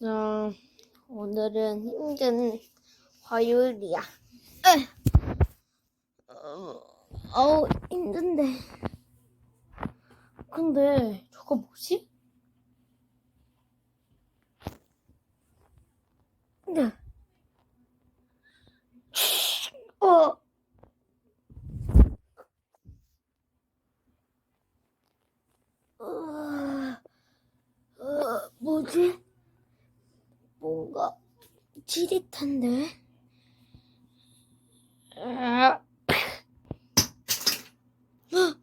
어, 오늘은 힘든 화요일이야. 어, 어우, 힘든데. 근데, 저거 뭐지? 네. 어. 어, 어, 뭐지? 찌릿한데? 아, 아,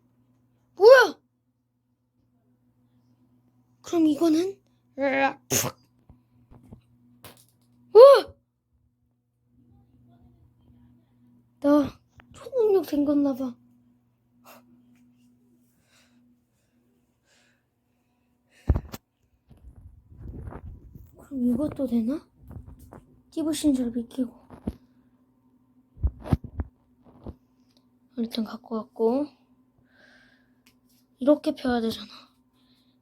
뭐야? 그럼 이거는? 아, 어! 나 초능력 생겼나봐. 그럼 이것도 되나? 띠부신 줄 비키고. 일단 갖고 왔고. 이렇게 펴야 되잖아.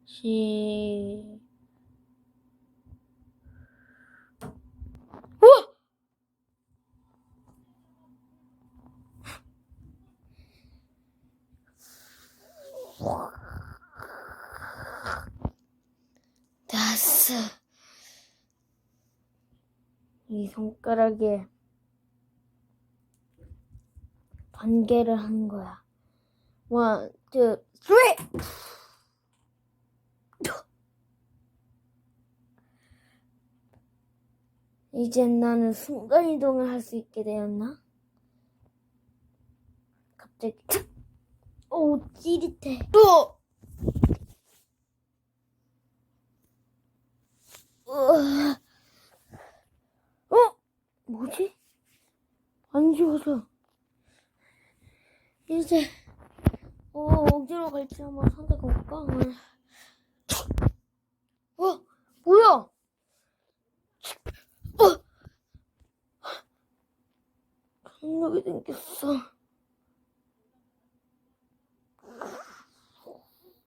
시... 우와! 다스 이 손가락에 반개를 하는 거야. 원, 투, 쓰리! 이젠 나는 순간이동을 할 수 있게 되었나? 갑자기 탁! 오 찌릿해. 또! 으아. 어? 뭐지? 안 지워져. 이제 어 어디로 갈지 한번 선택해 볼까? 어? 뭐야? 어? 강력이 생겼어.